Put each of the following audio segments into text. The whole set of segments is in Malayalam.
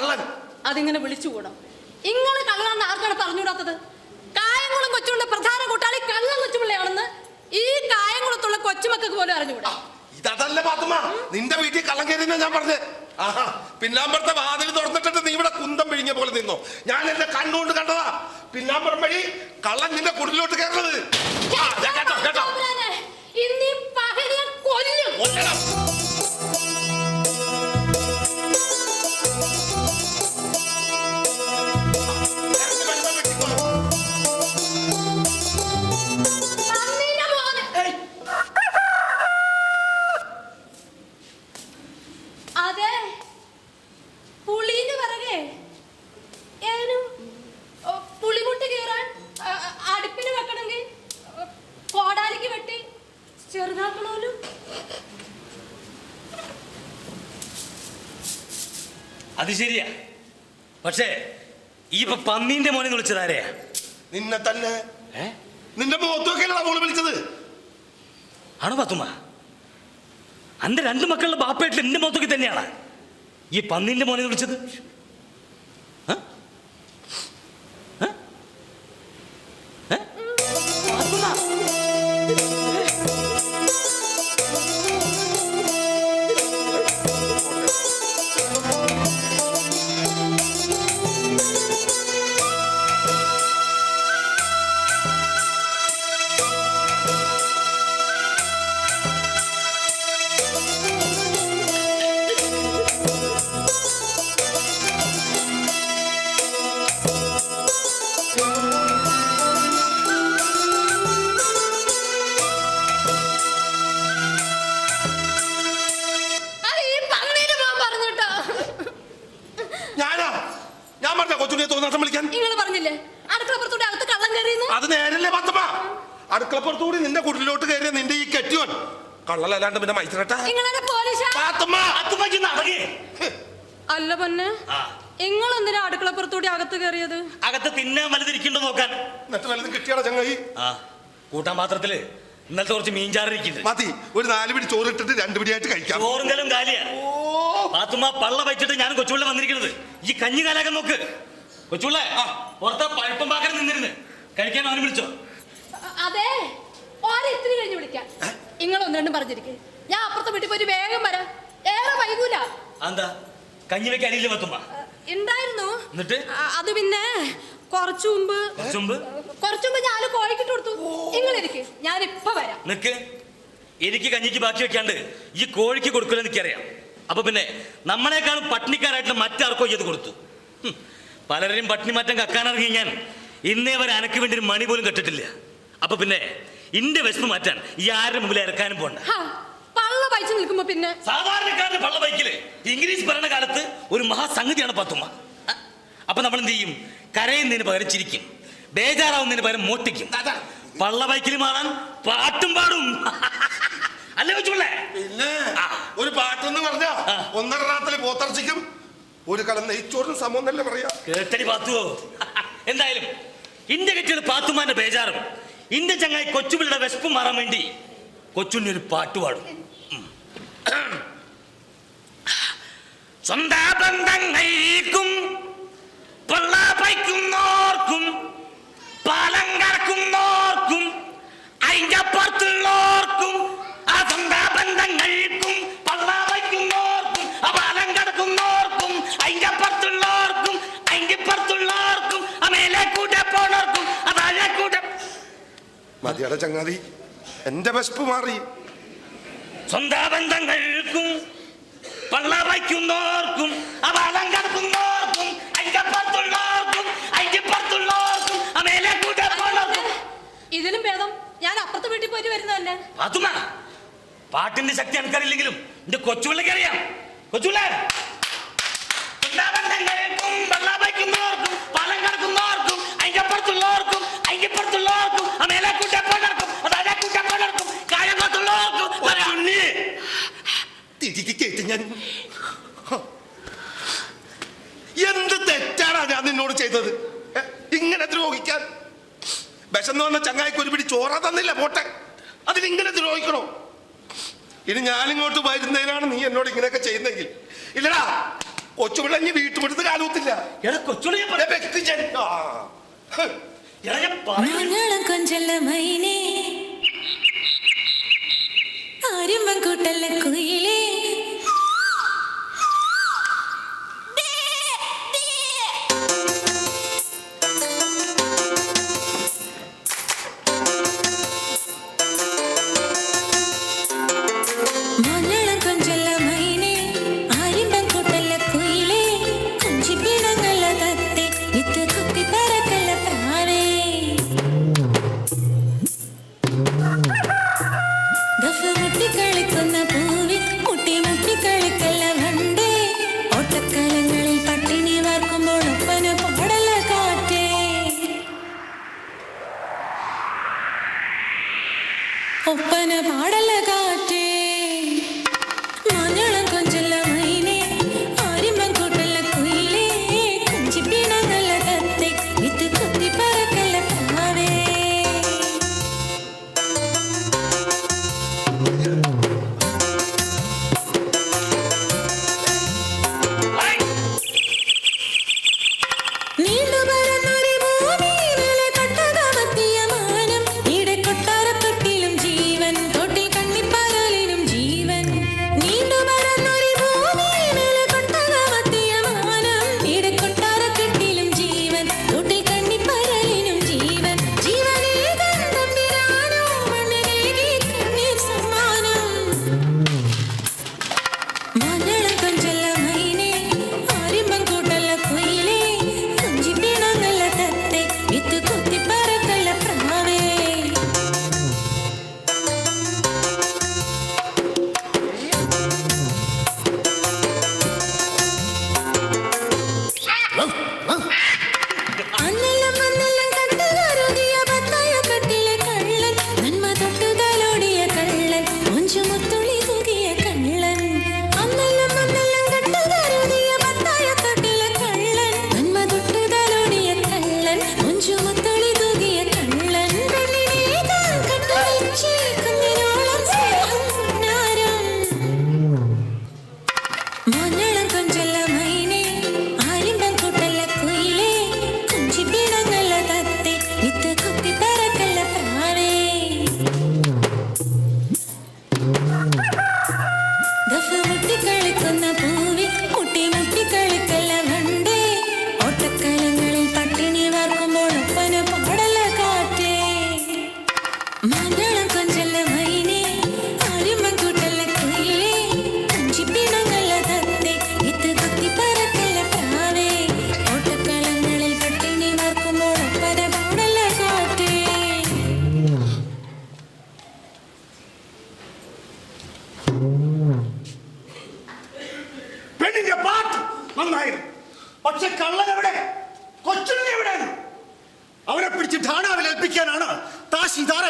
കള്ളൻ. കള്ളൻ അതിങ്ങനെ വിളിച്ചുകൂടാ ഇങ്ങൾ കള്ളാണെന്ന് ആർക്കാണ് പറഞ്ഞുകൂടാത്തത്? കായംകുളം കൊച്ചുള്ള പ്രധാന കൂട്ടാളി കള്ളം കൊച്ചുപിള്ളയാണെന്ന് ഈ കായംകുളത്തുള്ള കൊച്ചുമക്കൾക്ക് പോലും അറിഞ്ഞുകൂടാ. ഇതല്ല പാത്തുമ്മ നിന്റെ വീട്ടിൽ കള്ളം കയറിയെന്നാ ഞാൻ പറഞ്ഞു. ആഹാ പിന്നാമ്പറത്തെ വാതിൽ തുറന്നിട്ടിട്ട് നീ ഇവിടെ കുന്തം പിഴിഞ്ഞ പോലെ നിന്നോ. ഞാൻ എന്റെ കണ്ണുകൊണ്ട് കണ്ടതാ. പിന്നാമ്പറം വഴി കള്ളൻ നിന്റെ കുടിലോട്ട് കയറുന്നത്. കേട്ടോ കേട്ടോ. ഇന്നീ പകലിയെ കൊല്ലും. അത് ശരിയാ. പക്ഷേ ഈ ഇപ്പൊ പന്നീന്റെ മോനെ വിളിച്ചതാരെയാ നിന്നെ തന്നെ. ഏ? നിന്റെ മുഖത്തൊക്കെയല്ല മോൾ വിളിച്ചത്? ആണോ പത്തുമ്മ അന്റെ രണ്ട് മക്കളുടെ ബാപ്പയായിട്ട് എന്റെ മുഖത്തൊക്കെ തന്നെയാണ്. ഈ പന്നീന്റെ മോനെ വിളിച്ചത്? അടുക്കളപ്പുറത്തുകൂടി നിന്റെ കുടിലോട്ട് കയറിയ നിന്റെ ഈ കെട്ടിയോൻ. കള്ളലല്ലാണ്ട് പിന്നെ മൈത്രട്ട. അല്ല പൊന്നെ നിങ്ങൾ എന്തിനാ അടുക്കളപ്പുറത്തൂടി അകത്ത് കയറിയത്? അകത്ത് തിന്നാൻ വലുതിരിക്കണ്ടോ നോക്കാൻ. എന്നിട്ട് വലുത് കിട്ടിയാണോ ചങ്ങായി. ആ കൂട്ടാൻ പാത്രത്തിൽ ഇന്നലത്തെ കുറച്ച് മീൻചാറിരിക്കുന്നു മതി ഒരു നാല് പിടി ചോറ് ഇട്ടിട്ട് രണ്ട് പിടിയായിട്ട് കഴിക്കാം. ചോറും കാലിയാ. പാത്തുമ്മ പള്ള വെച്ചിട്ട് ഞാൻ കൊച്ചുപിള്ള വന്നിരിക്കുന്നത്. ഈ കഞ്ഞി കാലാക്കാൻ നോക്ക് കൊച്ചുള്ള പുറത്തെ പഴുപ്പം പാക്കരം നിന്നിരുന്ന്. കഴിക്കാൻ അവന് വിളിച്ചോ? അതെ. ഓരെ ഇത്തിരി കഴിഞ്ഞ് വിളിക്കാം. നിങ്ങൾ ഒന്ന് രണ്ടും പറഞ്ഞിരിക്കേ. ഞാൻ അപ്പുറത്തെ വീട്ടിൽ പോയി വേഗം വരാം. ഏറെ വൈകൂല. എന്താ കഞ്ഞി വെക്കാൻ അറിയില്ല പാത്തുമ്മ അ, ഉണ്ടായിരുന്നു. എന്നിട്ട്? അത് പിന്നെ കുറച്ചു മുമ്പ് കുറച്ചു മുമ്പ്? കുറച്ചു മുമ്പ് ഞാൻ കോഴിക്കിട്ട് കൊടുത്തു. നിങ്ങളിരിക്കെ ഞാൻ ഇപ്പൊ വരാം. നിക്ക്. എനിക്ക് കഞ്ഞിക്ക് ബാക്കി വെക്കാണ്ട് ഈ കോഴിക്ക് കൊടുക്കില്ല എനിക്കറിയാം. അപ്പൊ പിന്നെ നമ്മളെക്കാളും പട്ടിണിക്കാരായിട്ടുള്ള മറ്റാർക്കോ ചെയ്ത് കൊടുത്തു. പലരെയും പട്ടിണി മാറ്റം കക്കാനിറങ്ങി ഞാൻ. ഇന്നേ വരെ അനക്ക് വേണ്ടി ഒരു മണി പോലും കെട്ടിട്ടില്ല. അപ്പൊ പിന്നെ ഇന്റെ വിശപ്പ് മാറ്റാൻ ഈ ആരുടെ മുമ്പിൽ ഇറക്കാനും പോണ്ട. പള്ള പയച്ചു നിൽക്കുമ്പോ പിന്നെ. സാധാരണക്കാരന്റെ പള്ള ബൈക്കിൽ ഇംഗ്ലീഷ് ഭരണകാലത്ത് ഒരു മഹാസംഗതിയാണ് പത്തുമ്മ? അപ്പൊ നമ്മൾ എന്ത് ചെയ്യും? കരയുന്നതിന് പകരം ചിരിക്കും. ബേജാറാവുന്നതിന് പകരം മോട്ടിക്കും. പള്ള ബൈക്കിൽ മാറാൻ പാട്ടും പാടും. അല്ലേ വെച്ചുള്ളേ പിന്നെ. ഒരു പാട്ടെന്ന് പറഞ്ഞ. ഒന്നര രാത്രി പോത്തർച്ചിക്കും ഒരു കലം നെയ്ച്ചോറിന് സമം തന്നെ പറയാ? കേട്ടടി പാത്തുവോ? എന്തായാലും ഇന്റെ കെട്ടിയുടെ പാത്തുമാന്റെ ബേജാറും. ഇന്റെ ചങ്ങായി കൊച്ചുപിള്ളിയുടെ വിശപ്പ് മാറാൻ വേണ്ടി കൊച്ചുണ്ണി ഒരു പാട്ട് പാടും. സ്വന്ത ബന്ധങ്ങൾക്കും പൊള്ള പൈക്കുന്നോർക്കും പാലം കറക്കുന്നോർക്കും അതിന്റെ മതിയുടെ ചങ്ങാതി എന്റെ വിശപ്പ് മാറി. സ്വന്ത ബന്ധങ്ങൾക്കും പള്ള വയ്ക്കുന്നോർക്കും കടക്കുന്നോർക്കും ഇതിലും ഭേദം ഞാൻ അപ്പുറത്തെ വീട്ടിൽ പോയിട്ട് വരുന്നതല്ലേ? പാത്തുമ്മ പാട്ടിന്റെ ശക്തി എനിക്കറിയില്ലെങ്കിലും എന്റെ കൊച്ചുപിള്ളക്ക് അറിയാം. കൊച്ചുപിള്ള ഇരിക്കേറ്റ് ഞാൻ എന്ത് തെറ്റാണ് ഞാൻ നിന്നോട് ചെയ്തത്? ഇങ്ങനെ ദ്രോഹിക്കാൻ. വിശന്ന് വന്ന ചങ്ങായിക്ക് ഒരു പിടി ചോറ തന്നില്ല പോട്ടെ. അതിനിങ്ങനെ ദ്രോഹിക്കണോ? ഇനി ഞാനിങ്ങോട്ട് വരുന്നതിനാണ് നീ എന്നോട് ഇങ്ങനെയൊക്കെ ചെയ്യുന്നെങ്കിൽ ഇല്ലടാ കൊച്ചുപിള്ള ഇനി വീട്ടുമെടുത്ത് കാലൂത്തില്ല. കൊഞ്ചല്ല മൈനേ. ആരും കൂട്ടല്ല കുയിലേ. Money.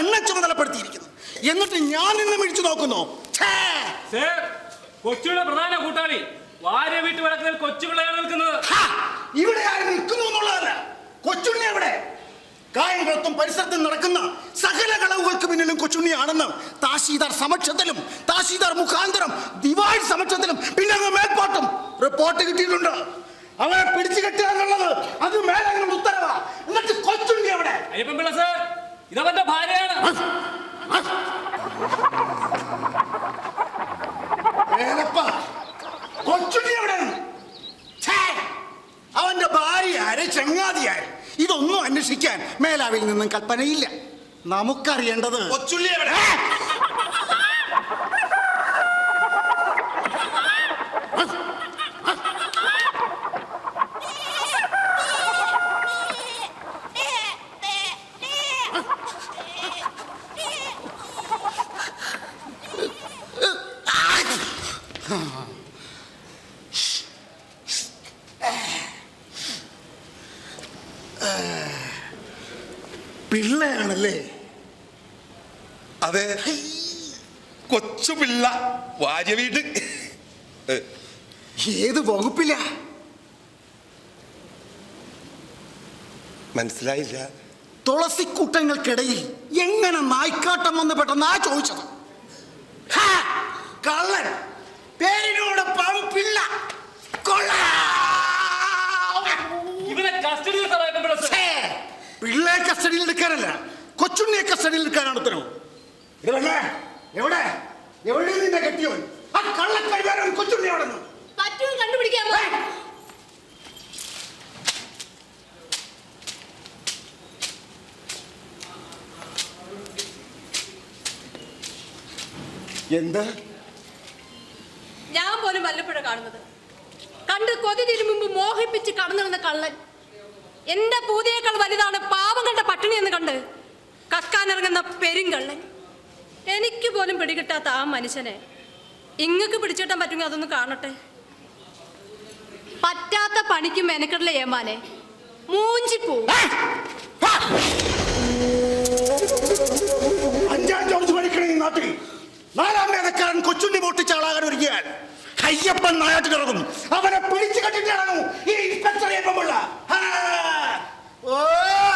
എന്നെ ചുമതലപ്പെടുത്തിയിരിക്കുന്നു. എന്നിട്ട് ഞാൻ നിന്ന് മിഴിച്ചു നോക്കുന്നു. കൊച്ചുള്ള പ്രധാന കൂട്ടാളി. വാര്യ വീട്ടു വഴക്കിൽ കൊച്ചുപിള്ളയാണ് നിൽക്കുന്നത്. ഇവിടെ ആര് നിൽക്കുന്നു എന്നുള്ളതല്ല. കൊച്ചുണ്ണി എവിടെ? കായംകുളത്തും പരിസരത്തും നടക്കുന്ന സകല കളവുകൾക്ക് പിന്നിലും കൊച്ചുണ്ണിയാണെന്ന് താശീദാർ സമക്ഷത്തിലും താശീദാർ മുഖാന്തരം ദിവാഴി സമക്ഷത്തിലും പിന്നെ മേൽപ്പാട്ടും റിപ്പോർട്ട് കിട്ടിയിട്ടുണ്ട്. അവനെ പിടിച്ചു കെട്ടുക എന്നുള്ളത് അത് മേലെ ഉത്തരവാ. എന്നിട്ട് കൊച്ചുണ്ണി എവിടെ? ഇതവന്റെ ഭാര്യയാണ്. അവന്റെ ഭാര്യ ആര് ചങ്ങാതിയാര്? ഇതൊന്നും അന്വേഷിക്കാൻ മേലാവിൽ നിന്നും കൽപ്പനയില്ല. നമുക്കറിയേണ്ടത് കൊച്ചുള്ളി എവിടെ? പിള്ളയാണല്ലേ? അതെ. കൊച്ചു പിള്ള വാര്യ വീട്. ഏത് വകുപ്പില്ല മനസ്സിലായില്ല. തുളസി കൂട്ടങ്ങൾക്കിടയിൽ എങ്ങനെ നായ്ക്കാട്ടം വന്ന് പെട്ടെന്നാ ചോദിച്ചത്? കള്ളൻ പേരിനോട് പിള്ള. കൊള്ള. ഇവനെ കസ്റ്റഡിയിൽ പിടിക്കാനല്ല കൊച്ചുണ്ണിയെ കസ്റ്റഡിയിൽ എടുക്കാനാണ് ഉത്തരവ്. എവിടെ? എവിടെ ആ കൊച്ചുണ്ണി അവിടെ നിന്ന്. പറ്റും കണ്ടുപിടിക്കാമോ എന്താ? ഞാൻ പോലും വല്ലപ്പോഴും കാണുന്നത്. കണ്ട് കൊതി തിരുമുമ്പ് മോഹിപ്പിച്ച് കടന്നിരുന്ന കള്ളൻ. എന്റെ പൂതിയേക്കാൾ വലുതാണ് പാവങ്ങളുടെ പട്ടിണി എന്ന് കണ്ട് കക്കാനിറങ്ങുന്ന പെരുങ്കള്ളൻ. എനിക്ക് പോലും പിടികിട്ടാത്ത ആ മനുഷ്യനെ. ഇങ്ങക്ക് പിടിച്ചിട്ടാൻ പറ്റുമെങ്കിൽ അതൊന്ന് കാണട്ടെ. പറ്റാത്ത പണിക്കും മെനക്കെടില്ല ഏമാനെ. മൂഞ്ചിപ്പോ. അഞ്ചാം ജോർജ് പഠിക്കണ നാട്ടിൽ നാലാം വേദക്കാരൻ കൊച്ചുണ്ണി പൊട്ടിച്ച ഒരുങ്ങിയാൽ അയ്യപ്പൻ നായാട്ടിലിറങ്ങും. അവനെ പിടിച്ചു കെട്ടിട്ടാണോ ഈ Ô!